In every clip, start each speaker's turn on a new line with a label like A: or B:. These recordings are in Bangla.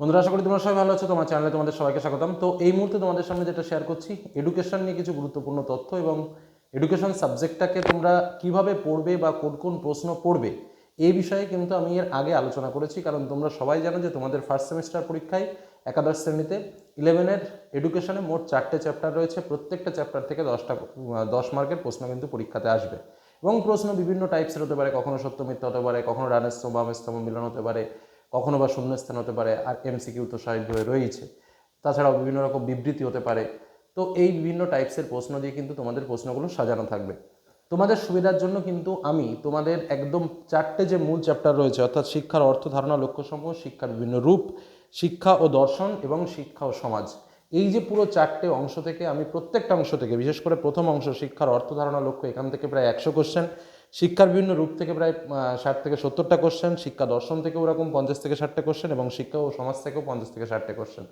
A: বন্ধুরা, আশা করি তোমরা সবাই ভালো আছো। তোমার চ্যানেলে তোমাদের সবাইকে স্বাগতম। তো এই মুহূর্তে তোমাদের সামনে যেটা শেয়ার করছি এডুকেশন নিয়ে কিছু গুরুত্বপূর্ণ তথ্য এবং এডুকেশন সাবজেক্টটাকে তোমরা কীভাবে পড়বে বা কোন কোন প্রশ্ন পড়বে, এই বিষয়ে কিন্তু আমি এর আগে আলোচনা করেছি। কারণ তোমরা সবাই জানো যে তোমাদের ফার্স্ট সেমিস্টার পরীক্ষায় একাদশ শ্রেণীতে ইলেভেনের এডুকেশনে মোট চারটে চ্যাপ্টার রয়েছে। প্রত্যেকটা চ্যাপ্টার থেকে দশটা, দশ মার্কের প্রশ্ন কিন্তু পরীক্ষাতে আসবে। এবং প্রশ্ন বিভিন্ন টাইপসের হতে পারে, কখনো সত্য হতে পারে, কখনো রানের রানেস্তম বামেস্তম মিলন হতে পারে কখনো বা শূন্যস্থান হতে পারে, আর এমসিকিউ তো স্বাভাবিকভাবে রয়েছে তাছাড়াও বিভিন্ন রকম বিবৃতি হতে পারে। তো এই বিভিন্ন টাইপসের প্রশ্ন দিয়ে কিন্তু তোমাদের প্রশ্নগুলো সাজানো থাকবে। তোমাদের সুবিধার জন্য কিন্তু আমি তোমাদের একদম চারটে যে মূল চ্যাপ্টার রয়েছে, অর্থাৎ শিক্ষার অর্থ, ধারণা, লক্ষ্যসমূহ, শিক্ষার বিভিন্ন রূপ, শিক্ষা ও দর্শন এবং শিক্ষা ও সমাজ। এই যে পুরো চারটে অংশ থেকে আমি প্রত্যেকটা অংশ থেকে, বিশেষ করে প্রথম অংশ, শিক্ষার অর্থ, ধারণা, লক্ষ্য, এখান থেকে প্রায় একশো কোশ্চেন শিক্ষার বিভিন্ন রূপ থেকে প্রায় ষাট থেকে সত্তরটা কোশ্চেন শিক্ষা দর্শন থেকে ওরকম পঞ্চাশ থেকে ষাটটা কোশ্চেন এবং শিক্ষা ও সমাজ থেকেও পঞ্চাশ থেকে ষাটটা কোশ্চেন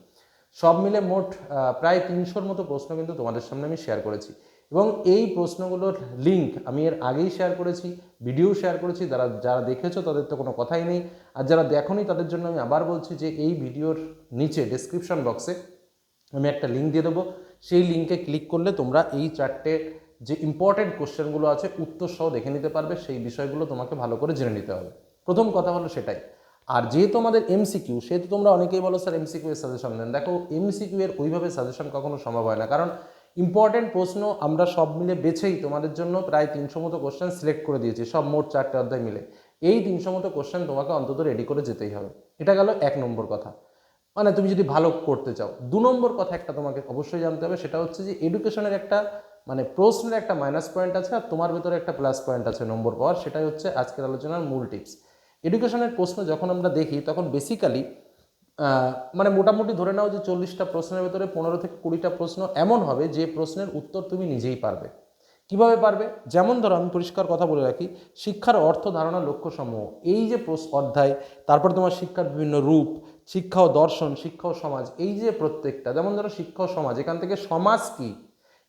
A: সব মিলে মোট প্রায় তিনশোর মতো প্রশ্ন কিন্তু তোমাদের সামনে আমি শেয়ার করেছি। এবং এই প্রশ্নগুলোর লিঙ্ক আমি এর আগেই শেয়ার করেছি ভিডিও শেয়ার করেছি। যারা যারা দেখেছ তাদের তো কোনো কথাই নেই। আর যারা দেখোনি তাদের জন্য আমি আবার বলছি যে এই ভিডিওর নিচে ডেসক্রিপশন বক্সে আমি একটা লিঙ্ক দিয়ে দেবো। সেই লিঙ্কে ক্লিক করলে তোমরা এই চারটে যে ইম্পর্টেন্ট কোশ্চেনগুলো আছে উত্তর সহ দেখে নিতে পারবে, সেই বিষয়গুলো তোমাকে ভালো করে জেনে নিতে হবে। প্রথম কথা হলো সেটাই। আর যেহেতু আমাদের এমসিকিউ সেহেতু তোমরা অনেকেই বলো, স্যার এমসিকিউ এর সাজেশন দেন। দেখো এমসিকিউ এর ওইভাবে সাজেশন কখনো সম্ভব হয় না। কারণ ইম্পর্টেন্ট প্রশ্ন আমরা সব মিলে বেছেই তোমাদের জন্য প্রায় তিনশো মতো কোশ্চেন সিলেক্ট করে দিয়েছি। সব মোট চারটে অধ্যায় মিলে। এই তিনশো মতো কোশ্চেন তোমাকে অন্তত রেডি করে যেতেই হবে। এটা গেল এক নম্বর কথা। মানে তুমি যদি ভালো করতে চাও, দু নম্বর কথা একটা তোমাকে অবশ্যই জানতে হবে, সেটা হচ্ছে যে এডুকেশনের একটা মানে প্রশ্নের একটা মাইনাস পয়েন্ট আছে আর তোমার ভেতরে একটা প্লাস পয়েন্ট আছে নম্বর পাওয়ার, সেটাই হচ্ছে আজকের আলোচনার মূল টিপস এডুকেশনের প্রশ্ন যখন আমরা দেখি, তখন বেসিক্যালি মানে মোটামুটি ধরে নাও যে চল্লিশটা প্রশ্নের ভেতরে পনেরো থেকে কুড়িটা প্রশ্ন এমন হবে যে প্রশ্নের উত্তর তুমি নিজেই পারবে। কীভাবে পারবে? যেমন ধরো আমি পরিষ্কার কথা বলে রাখি, শিক্ষার অর্থ ধারণা লক্ষ্য সমূহ এই যে অধ্যায়, তারপর তোমার শিক্ষার বিভিন্ন রূপ, শিক্ষা ও দর্শন, শিক্ষা ও সমাজ, এই যে প্রত্যেকটা, যেমন ধরো শিক্ষা ও সমাজ, এখান থেকে সমাজ কি?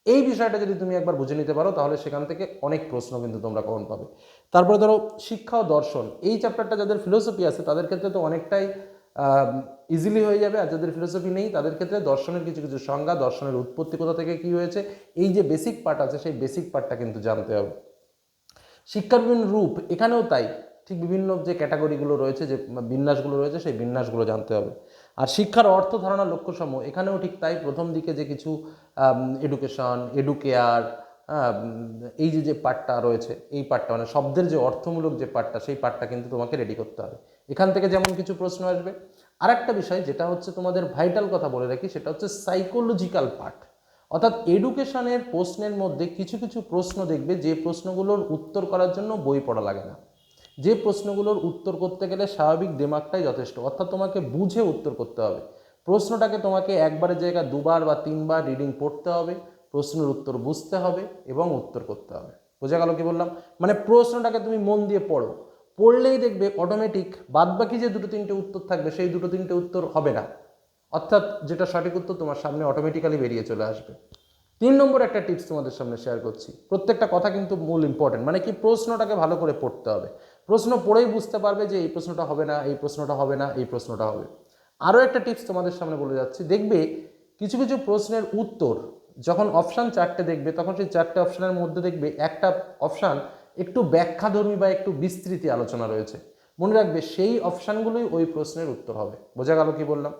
A: এই বিষয়টা যদি তুমি একবার বুঝে নিতে পারো, তাহলে সেখান থেকে অনেক প্রশ্ন কিন্তু তোমরা কমন পাবে। তারপরে ধরো, শিক্ষা ও দর্শন। এই চ্যাপ্টারটা যাদের ফিলোসফি আছে, তাদের ক্ষেত্রে তো অনেকটাই ইজিলি হয়ে যাবে। আর যাদের ফিলোসফি নেই, তাদের ক্ষেত্রে দর্শনের কিছু কিছু সংজ্ঞা, দর্শনের উৎপত্তি কোথা থেকে কি হয়েছে, এই যে বেসিক পার্ট আছে, সেই বেসিক পার্টটা কিন্তু জানতে হবে। শিক্ষার বিভিন্ন রূপ, এখানেও তাই। ঠিক বিভিন্ন যে ক্যাটাগরিগুলো রয়েছে, যে বিন্যাসগুলো রয়েছে, সেই বিন্যাসগুলো জানতে হবে। আর শিক্ষার অর্থ ধারণা লক্ষ্যসমূহ, এখানেও ঠিক তাই প্রথম দিকে যে কিছু এডুকেশন এডুকেয়ার এই যে যে পার্টটা রয়েছে, এই পার্টটা মানে শব্দের যে অর্থমূলক যে পার্টটা সেই পার্টটা কিন্তু তোমাকে রেডি করতে হবে। এখান থেকে যেমন কিছু প্রশ্ন আসবে, আরেকটা বিষয় যেটা হচ্ছে তোমাদের ভাইটাল কথা বলে রাখি, সেটা হচ্ছে সাইকোলজিক্যাল পার্ট অর্থাৎ এডুকেশনের প্রশ্নের মধ্যে কিছু কিছু প্রশ্ন দেখবে, যে প্রশ্নগুলোর উত্তর করার জন্য বই পড়া লাগে না। যে প্রশ্নগুলোর উত্তর করতে গেলে স্বাভাবিক দেমাগটাই যথেষ্ট। অর্থাৎ তোমাকে বুঝে উত্তর করতে হবে। প্রশ্নটাকে তোমাকে একবারের জায়গায় দুবার বা তিনবার রিডিং পড়তে হবে, প্রশ্নের উত্তর বুঝতে হবে এবং উত্তর করতে হবে। বোঝা গেল কি বললাম? মানে প্রশ্নটাকে তুমি মন দিয়ে পড়ো। পড়লেই দেখবে অটোমেটিক বাদবাকি যে দুটো তিনটে উত্তর থাকবে, সেই দুটো তিনটে উত্তর হবে না। অর্থাৎ যেটা সঠিক উত্তর তোমার সামনে অটোমেটিক্যালি বেরিয়ে চলে আসবে। তিন নম্বর একটা টিপস তোমাদের সামনে শেয়ার করছি। প্রত্যেকটা কথা কিন্তু মূল ইম্পর্টেন্ট মানে কি প্রশ্নটাকে ভালো করে পড়তে হবে। প্রশ্ন পড়েই বুঝতে পারবে যে এই প্রশ্নটা হবে না, এই প্রশ্নটা হবে না, এই প্রশ্নটা হবে। আরও একটা টিপস তোমাদের সামনে বলে যাচ্ছি। দেখবে কিছু কিছু প্রশ্নের উত্তর যখন অপশান চারটে দেখবে, তখন সেই চারটে অপশানের মধ্যে দেখবে একটা অপশান একটু ব্যাখ্যাধর্মী বা একটু বিস্তৃতি আলোচনা রয়েছে। মনে রাখবে সেই অপশানগুলোই ওই প্রশ্নের উত্তর হবে। বোঝা গেল কি বললাম?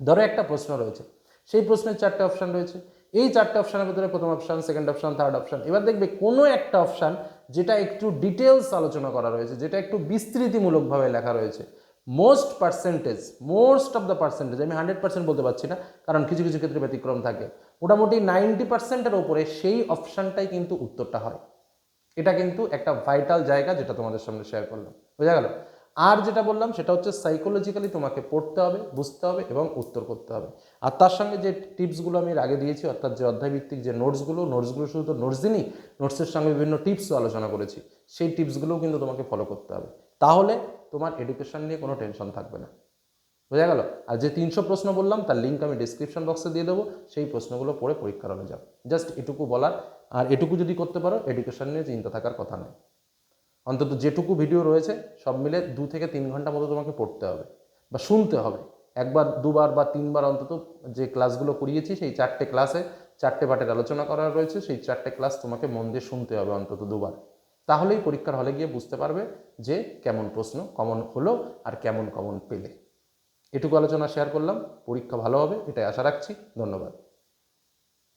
A: ধরো একটা প্রশ্ন রয়েছে। সেই প্রশ্নের চারটে অপশান রয়েছে। এই চারটে অপশানের ভিতরে প্রথম option second option third option এবার দেখবে কোনো একটা অপশান যেটা একটু ডিটেলস আলোচনা করা রয়েছে, যেটা একটু বিস্তৃতিমূলকভাবে লেখা রয়েছে। Most percentage most of the percentage আমি হান্ড্রেড পার্সেন্ট বলতে পারছি না, কারণ কিছু কিছু ক্ষেত্রে ব্যতিক্রম থাকে। মোটামুটি নাইনটি পার্সেন্টের ওপরে সেই অপশানটাই কিন্তু উত্তরটা হয়। এটা কিন্তু একটা ভাইটাল জায়গা যেটা তোমাদের সামনে শেয়ার করলাম। বোঝা গেল? আর যেটা বললাম, সেটা হচ্ছে সাইকোলজিক্যালি তোমাকে পড়তে হবে, বুঝতে হবে এবং উত্তর করতে হবে। আর তার সঙ্গে যে টিপসগুলো আমি এর আগে দিয়েছি, অর্থাৎ যে অধ্যায়ভিত্তিক যে নোটসগুলো নোটসগুলো শুধু তো নোটস দিনই নোটসের সঙ্গে বিভিন্ন টিপসও আলোচনা করেছি, সেই টিপসগুলোও কিন্তু তোমাকে ফলো করতে হবে। তাহলে তোমার এডুকেশন নিয়ে কোনো টেনশন থাকবে না। বোঝা গেল? আর যে তিনশো প্রশ্ন বললাম, তার লিঙ্ক আমি ডিসক্রিপশন বক্সে দিয়ে দেবো, সেই প্রশ্নগুলো পড়ে পরীক্ষার হলে যাও। জাস্ট এটুকু বলার, আর এটুকু যদি করতে পারো এডুকেশন নিয়ে চিন্তা থাকার কথা নয়। অন্তত যেটুকু ভিডিও রয়েছে, সব মিলে দু থেকে তিন ঘণ্টা মতো তোমাকে পড়তে হবে। বা শুনতে হবে। একবার, দুবার বা তিনবার অন্তত যে ক্লাসগুলো করিয়েছি, সেই চারটে ক্লাসে চারটে পার্টের আলোচনা করা রয়েছে, সেই চারটে ক্লাস তোমাকে মন দিয়ে শুনতে হবে অন্তত দুবার। তাহলেই পরীক্ষার হলে গিয়ে বুঝতে পারবে যে কেমন প্রশ্ন কমন হলো আর কেমন কমন পেলে। এটুকু আলোচনা শেয়ার করলাম। পরীক্ষা ভালো হবে, এটাই আশা রাখছি। ধন্যবাদ।